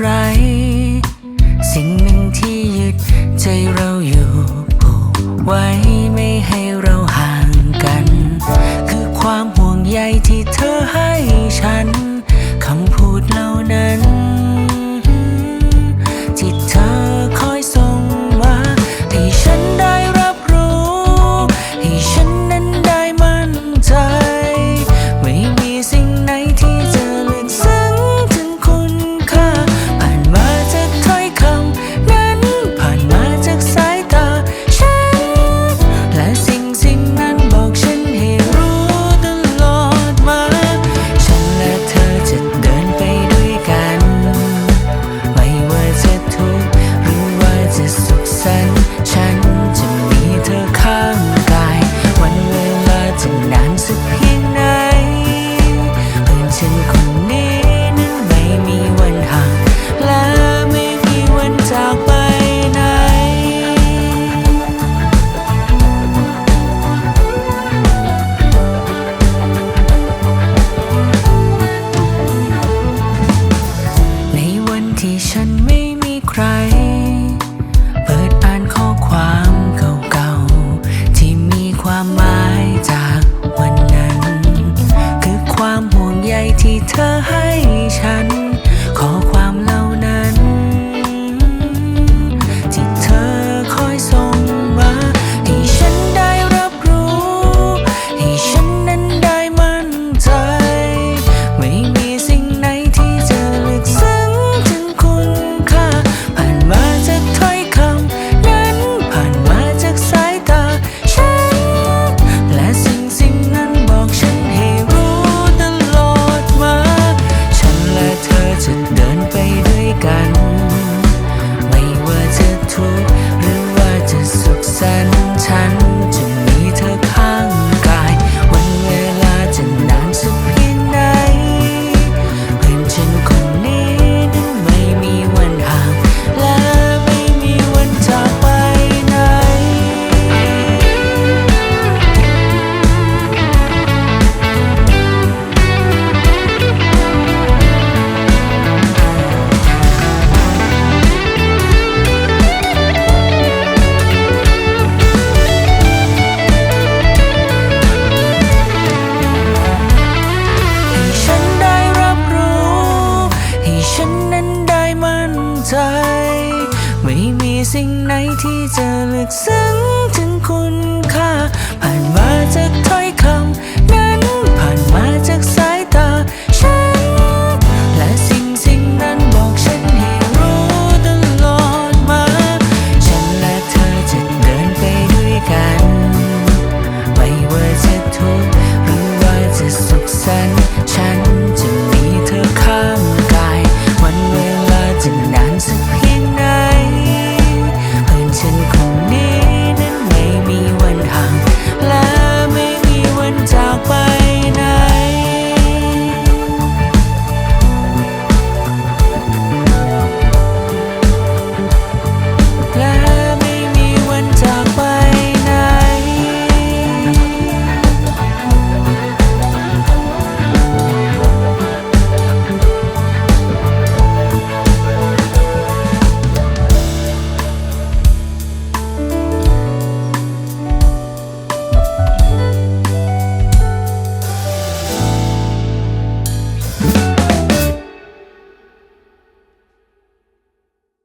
ไร สิ่งหนึ่งที่ยึดใจเราอยู่ผูกไว้ จากวันนั้น คือความห่วงใยที่เธอให้ฉันขอ สิ่งไหนที่จะลึกซึ้งถึงคุณค่าผ่านมาจากถอย